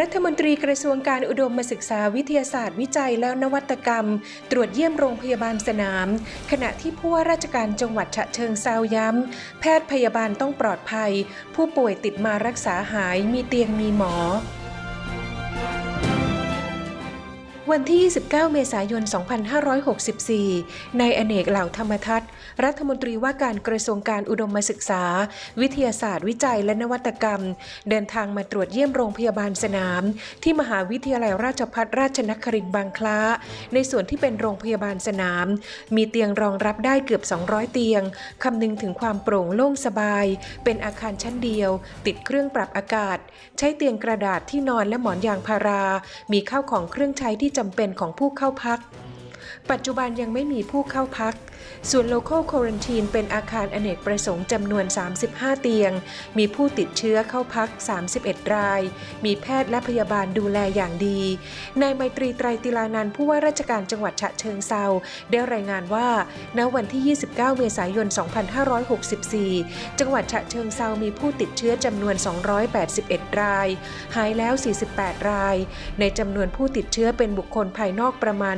รัฐมนตรีกระทรวงการอุดมศึกษาวิทยาศาสตร์วิจัยและนวัตกรรม ตรวจเยี่ยมโรงพยาบาลสนาม ขณะที่ผู้ว่าราชการจังหวัดฉะเชิงเซาย้ำ แพทย์พยาบาลต้องปลอดภัย ผู้ป่วยติดมารักษาหายมีเตียงมีหมอ วันที่ 29 เมษายน 2564ในายอเนกเหล่าธรรมทัศน์ รัฐมนตรีว่าการกระทรวงการอุดมศึกษา วิทยาศาสตร์วิจัยและนวัตกรรม เดินทางมาตรวจเยี่ยมโรงพยาบาลสนาม ที่มหาวิทยาลัยราชภัฏราชนครินทร์บางคล้า ในส่วนที่เป็นโรงพยาบาลสนาม มีเตียงรองรับได้เกือบ 200 เตียง คำนึงถึงความโปร่งโล่งสบาย เป็นอาคารชั้นเดียว ติดเครื่องปรับอากาศ ใช้เตียงกระดาษที่นอนและหมอนยางพารา มีข้าวของเครื่องใช้ที่จำเป็นของผู้เข้าพัก ปัจจุบันยังไม่มีผู้เข้าพัก ส่วน local quarantine เป็นอาคารอเนกประสงค์จำนวน 35 เตียง มีผู้ติดเชื้อเข้าพัก 31 ราย มีแพทย์และพยาบาลดูแลอย่างดี นายไมตรีไตรติลานันผู้ว่าราชการจังหวัดฉะเชิงเซาได้รายงานว่า ณ วันที่ 29 เมษายน 2564 จังหวัดฉะเชิงเซามีผู้ติดเชื้อจำนวน 281 ราย หายแล้ว 48 ราย ในจำนวนผู้ติดเชื้อเป็นบุคคลภายนอกประมาณ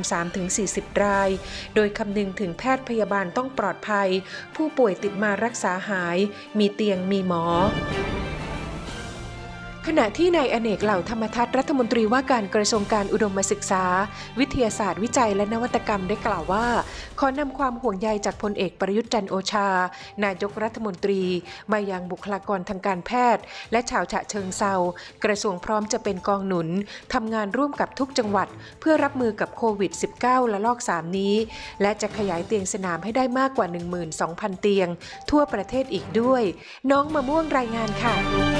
3-40ราย โดยคำนึงถึงแพทย์พยาบาลต้องปลอดภัย ผู้ป่วยติดมารักษาหาย มีเตียงมีหมอ ขณะที่นายอเนกเหล่าธรรมทัศน์รัฐมนตรีว่าการกระทรวงการอุดมศึกษา วิทยาศาสตร์วิจัยและนวัตกรรมได้กล่าวว่า ขอนำความห่วงใยจากพลเอกประยุทธ์จันโอชา นายกรัฐมนตรี มายังบุคลากรทางการแพทย์ และชาวฉะเชิงเซากระทรวงพร้อมจะเป็นกองหนุนทำงานร่วมกับทุกจังหวัด เพื่อรับมือกับโควิด -19 และลอก3นี้ และจะขยายเตียงสนามให้ได้มากกว่า 12,000 เตียง ทั่วประเทศอีกด้วย น้องมะม่วงรายงานค่ะ